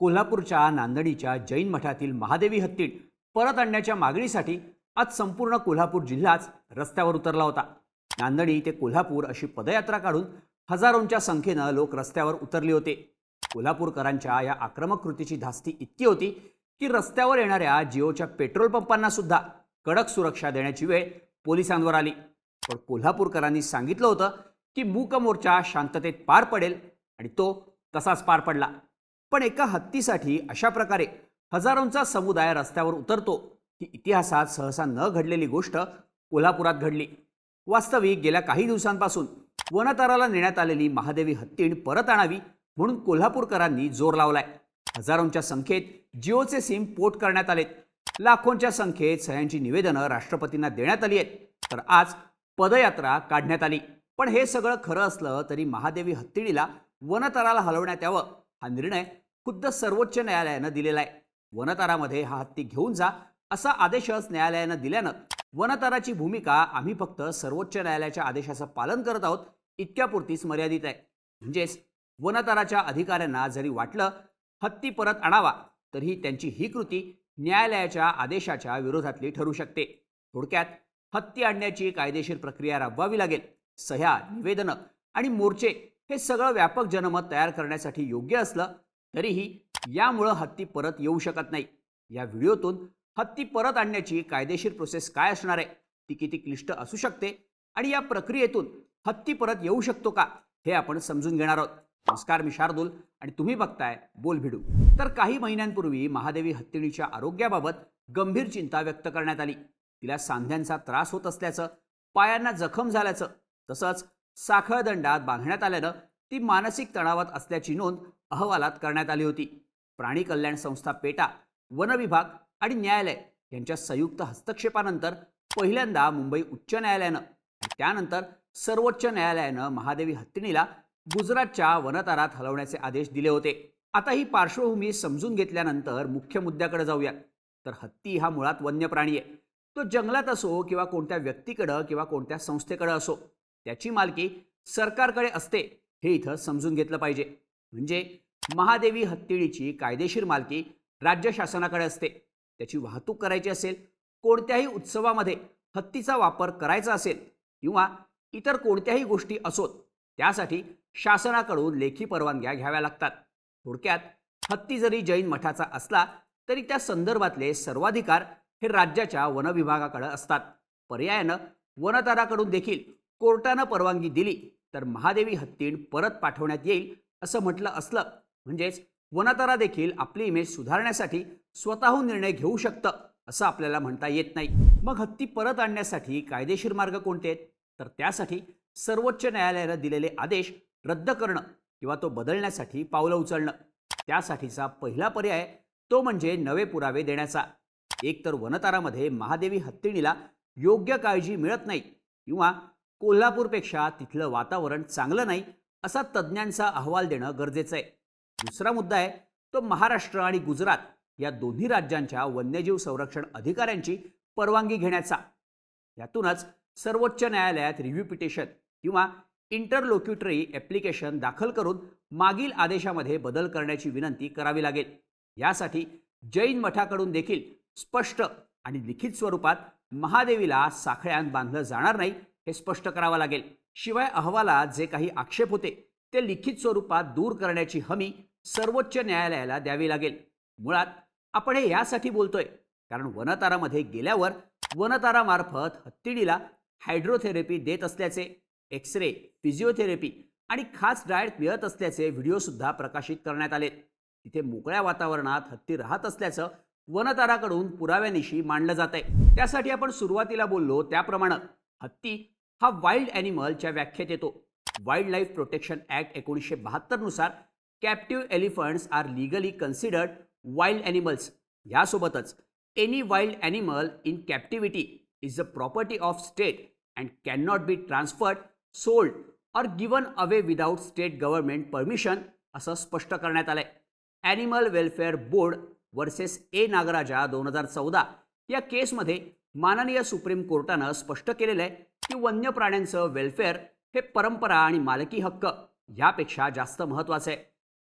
कोल्हापूरच्या नांदणीच्या जैन मठातील महादेवी हत्तीण परत आणण्याच्या मागणीसाठी आज संपूर्ण कोल्हापूर जिल्हाच रस्त्यावर उतरला होता. नांदणी ते कोल्हापूर अशी पदयात्रा काढून हजारोंच्या संख्येनं लोक रस्त्यावर उतरले होते. कोल्हापूरकरांच्या या आक्रमक कृतीची धास्ती इतकी होती की रस्त्यावर येणाऱ्या जिओच्या पेट्रोल पंपांना सुद्धा कडक सुरक्षा देण्याची वेळ पोलिसांवर आली. पण कोल्हापूरकरांनी सांगितलं होतं की मूक मोर्चा शांततेत पार पडेल आणि तो तसाच पार पडला. पण एका हत्तीसाठी अशा प्रकारे हजारोंचा समुदाय रस्त्यावर उतरतो ही इतिहासात सहसा न घडलेली गोष्ट कोल्हापुरात घडली. वास्तविक गेल्या काही दिवसांपासून वनताराला नेण्यात आलेली महादेवी हत्तीण परत आणावी म्हणून कोल्हापूरकरांनी जोर लावलाय. हजारोंच्या संख्येत जिओचे सिम पोट करण्यात आलेत. लाखोंच्या संख्येत सह्यांची निवेदनं राष्ट्रपतींना देण्यात आली आहेत. तर आज पदयात्रा काढण्यात आली. पण हे सगळं खरं असलं तरी महादेवी हत्तीणीला वनताराला हलवण्यात यावं हा निर्णय खुद्द सर्वोच्च न्यायालयानं दिलेला आहे. वनतारामध्ये हा हत्ती घेऊन जा असा आदेशच न्यायालयानं दिल्यानं वनताराची भूमिका आम्ही फक्त सर्वोच्च न्यायालयाच्या आदेशाचं पालन करत आहोत इतक्यापुरतीच मर्यादित आहे. म्हणजेच वनताराच्या अधिकाऱ्यांना जरी वाटलं हत्ती परत आणावा तरीही त्यांची ही कृती न्यायालयाच्या आदेशाच्या विरोधातली ठरू शकते. थोडक्यात हत्ती आणण्याची कायदेशीर प्रक्रिया राबवावी लागेल सह्या निवेदनं आणि मोर्चे हे सगळं व्यापक जनमत तयार करण्यासाठी योग्य असलं तरीही यामुळं हत्ती परत येऊ शकत नाही. या व्हिडिओतून हत्ती परत आणण्याची कायदेशीर प्रोसेस काय असणार आहे? ती किती क्लिष्ट असू शकते? आणि या प्रक्रियेतून हत्ती परत येऊ शकतो का? हे आपण समजून घेणार आहोत. नमस्कार मी शार्दूल आणि तुम्ही बघताय बोल भिडू. तर काही महिन्यांपूर्वी महादेवी हत्तीणीच्या आरोग्याबाबत गंभीर चिंता व्यक्त करण्यात आली. तिला सांध्यांचा त्रास होत असल्याचं पायांना जखम झाल्याचं तसंच साखळदंडात बांधण्यात आल्यानं ती मानसिक तणावात असल्याची नोंद अहवालात करण्यात आली होती. प्राणी कल्याण संस्था पेटा वन विभाग आणि न्यायालय यांच्या संयुक्त हस्तक्षेपानंतर पहिल्यांदा मुंबई उच्च न्यायालयानं त्यानंतर सर्वोच्च न्यायालयानं महादेवी हत्तीणीला गुजरातच्या वनतारात हलवण्याचे आदेश दिले होते. आता ही पार्श्वभूमी समजून घेतल्यानंतर मुख्य मुद्द्याकडे जाऊयात. तर हत्ती हा मुळात वन्य प्राणी आहे. तो जंगलात असो किंवा कोणत्या व्यक्तीकडं किंवा कोणत्या संस्थेकडं असो त्याची मालकी सरकारकडे असते. हे इथं समजून घेतलं पाहिजे. म्हणजे महादेवी हत्तीणीची कायदेशीर मालकी राज्य शासनाकडे असते. त्याची वाहतूक करायची असेल कोणत्याही उत्सवामध्ये हत्तीचा वापर करायचा असेल किंवा इतर कोणत्याही गोष्टी असोत त्यासाठी शासनाकडून लेखी परवानग्या घ्याव्या लागतात. थोडक्यात हत्ती जरी जैन मठाचा असला तरी त्या संदर्भातले सर्वाधिकार हे राज्याच्या वन विभागाकडे असतात. पर्यायानं वनताराकडून देखील कोर्टानं परवानगी दिली तर महादेवी हत्तीण परत पाठवण्यात येईल असं म्हटलं असलं. म्हणजेच वनतारा देखील आपली इमेज सुधारण्यासाठी स्वतःहून निर्णय घेऊ शकतं असं आपल्याला म्हणता येत नाही. मग हत्ती परत आणण्यासाठी कायदेशीर मार्ग कोणते? आहेत तर त्यासाठी सर्वोच्च न्यायालयानं दिलेले आदेश रद्द करणं किंवा तो बदलण्यासाठी पावलं उचलणं. त्यासाठीचा पहिला पर्याय तो म्हणजे नवे पुरावे देण्याचा. एकतर वनतारामध्ये महादेवी हत्तीणीला योग्य काळजी मिळत नाही किंवा कोल्हापूरपेक्षा तिथलं वातावरण चांगलं नाही असा तज्ज्ञांचा अहवाल देणं गरजेचं आहे. दुसरा मुद्दा आहे तो महाराष्ट्र आणि गुजरात या दोन्ही राज्यांच्या वन्यजीव संरक्षण अधिकाऱ्यांची परवानगी घेण्याचा. यातूनच सर्वोच्च न्यायालयात रिव्ह्यू पिटिशन किंवा इंटरलोक्युटरी ॲप्लिकेशन दाखल करून मागील आदेशामध्ये बदल करण्याची विनंती करावी लागेल. यासाठी जैन मठाकडून देखील स्पष्ट आणि लिखित स्वरूपात महादेवीला साखळ्यांत बांधलं जाणार नाही हे स्पष्ट करावं लागेल. शिवाय अहवालात जे काही आक्षेप होते ते लिखित स्वरूपात दूर करण्याची हमी सर्वोच्च न्यायालयाला द्यावी लागेल. मुळात आपण हे यासाठी बोलतोय कारण वनतारामध्ये गेल्यावर वनतारामार्फत हत्तीडीला हायड्रोथेरपी देत असल्याचे एक्स रे फिजिओथेरपी आणि खास डाएट मिळत असल्याचे व्हिडिओसुद्धा प्रकाशित करण्यात आले तिथे मोकळ्या वातावरणात हत्ती राहत असल्याचं वनताराकडून पुराव्यानिशी मांडलं जात आहे त्यासाठी आपण सुरुवातीला बोललो त्याप्रमाणे हत्ती हा वाईल्ड ॲनिमलच्या व्याख्येत येतो वाईल्ड लाईफ प्रोटेक्शन ॲक्ट एकोणीसशे बहात्तरनुसार captive elephants are legally considered wild animals यासोबतच any wild animal in captivity is the property of state and can not be transferred sold or given away without state government permission असं स्पष्ट करण्यात आलंय. Animal welfare board versus A Nagaraja दोन हजार चौदा या केसमध्ये माननीय सुप्रीम कोर्टानं स्पष्ट केलेलं आहे. की वन्य प्राण्यांचं वेलफेअर हे परंपरा आणि मालकी हक्क यापेक्षा जास्त महत्त्वाचं आहे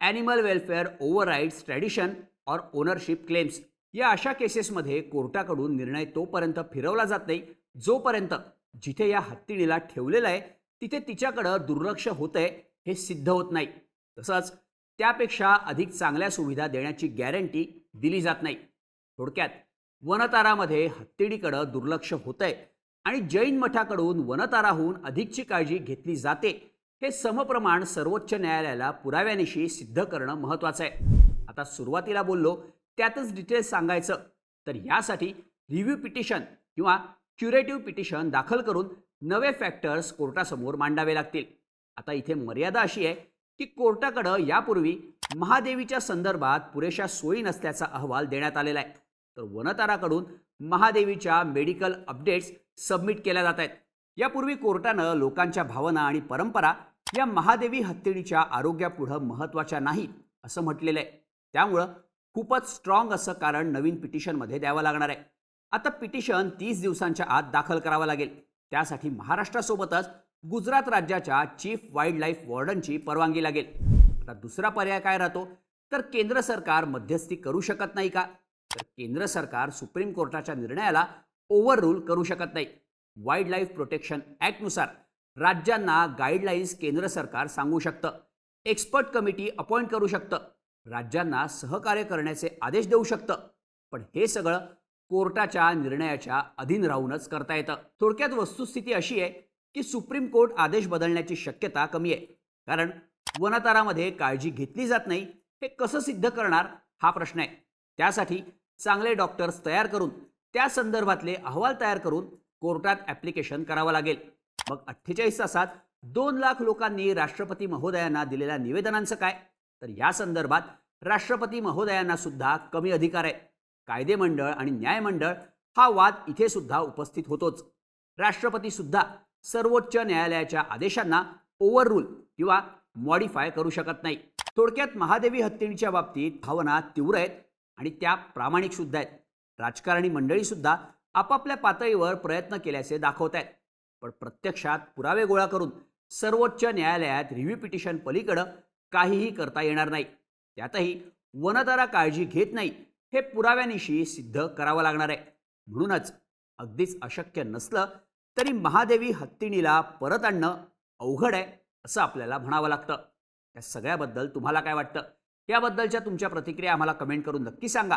animal welfare overrides tradition or ownership claims या अशा केसेसमध्ये कोर्टाकडून निर्णय तोपर्यंत फिरवला जात नाही. जोपर्यंत जिथे या हत्तीणीला ठेवलेलं आहे तिथे तिच्याकडं दुर्लक्ष होतंय हे सिद्ध होत नाही. तसंच त्यापेक्षा अधिक चांगल्या सुविधा देण्याची गॅरंटी दिली जात नाही. थोडक्यात वनतारामध्ये हत्तीडीकडं दुर्लक्ष होतंय. आणि जैन मठाकडून वनताराहून अधिकची काळजी घेतली जाते. हे समप्रमाण सर्वोच्च न्यायालयाला पुराव्यानिशी सिद्ध करणं महत्त्वाचं आहे. आता सुरुवातीला बोललो त्यातच डिटेल्स सांगायचं. तर यासाठी रिव्ह्यू पिटिशन किंवा क्युरेटिव्ह पिटिशन दाखल करून नवे फॅक्टर्स कोर्टासमोर मांडावे लागतील. आता इथे मर्यादा अशी आहे की कोर्टाकडं यापूर्वी महादेवीच्या संदर्भात पुरेशा सोयी नसल्याचा अहवाल देण्यात आलेला आहे. तर वनताराकडून महादेवीच्या मेडिकल अपडेट्स सबमिट केल्या जात आहेत. यापूर्वी कोर्टानं लोकांच्या भावना आणि परंपरा या महादेवी हत्तीणीच्या आरोग्यापुढं महत्त्वाच्या नाहीत असं म्हटलेलं आहे. त्यामुळं खूपच स्ट्रॉंग असं कारण नवीन पिटिशनमध्ये द्यावं लागणार आहे. आता पिटिशन तीस दिवसांच्या आत दाखल करावं लागेल. त्यासाठी महाराष्ट्रासोबतच गुजरात राज्याच्या चीफ वाईल्ड लाईफ वॉर्डनची परवानगी लागेल. आता दुसरा पर्याय काय राहतो? तर केंद्र सरकार मध्यस्थी करू शकत नाही का? तर केंद्र सरकार सुप्रीम कोर्टाच्या निर्णयाला ओव्हर रूल करू शकत नाही. वाईल्ड लाईफ प्रोटेक्शन ॲक्टनुसार राज्यांना गाईडलाईन्स केंद्र सरकार सांगू शकतं. एक्सपर्ट कमिटी अपॉइंट करू शकतं. राज्यांना सहकार्य करण्याचे आदेश देऊ शकतं. पण हे सगळं कोर्टाच्या निर्णयाच्या अधीन राहूनच करता येतं. थोडक्यात वस्तुस्थिती अशी आहे की सुप्रीम कोर्ट आदेश बदलण्याची शक्यता कमी आहे. कारण वनतारामध्ये काळजी घेतली जात नाही. हे कसं सिद्ध करणार हा प्रश्न आहे. त्यासाठी चांगले डॉक्टर्स तयार करून त्या संदर्भातले अहवाल तयार करून कोर्टात ॲप्लिकेशन करावं लागेल. मग अठ्ठेचाळीस तासात दोन लाख लोकांनी राष्ट्रपती महोदयांना दिलेल्या निवेदनांचं काय? तर या संदर्भात राष्ट्रपती महोदयांना सुद्धा कमी अधिकार आहे. कायदे मंडळ आणि न्यायमंडळ हा वाद इथे सुद्धा उपस्थित होतोच. राष्ट्रपती सुद्धा सर्वोच्च न्यायालयाच्या आदेशांना ओव्हर रूल किंवा मॉडिफाय करू शकत नाही. थोडक्यात महादेवी हत्तीणीच्या बाबतीत भावना तीव्र आहेत आणि त्या प्रामाणिक सुद्धा आहेत. राजकारणी मंडळी सुद्धा आपापल्या पातळीवर प्रयत्न केल्याचे दाखवत आहेत. पण प्रत्यक्षात पुरावे गोळा करून सर्वोच्च न्यायालयात रिव्ह्यू पिटिशन पलीकडं काहीही करता येणार नाही. त्यातही वनतारा काळजी घेत नाही हे पुराव्यानिशी सिद्ध करावं लागणार आहे. म्हणूनच अगदीच अशक्य नसलं तरी महादेवी हत्तीणीला परत आणणं अवघड आहे असं आपल्याला म्हणावं लागतं. या सगळ्याबद्दल तुम्हाला काय वाटतं? याबद्दलच्या तुमच्या प्रतिक्रिया आम्हाला कमेंट करून नक्की सांगा.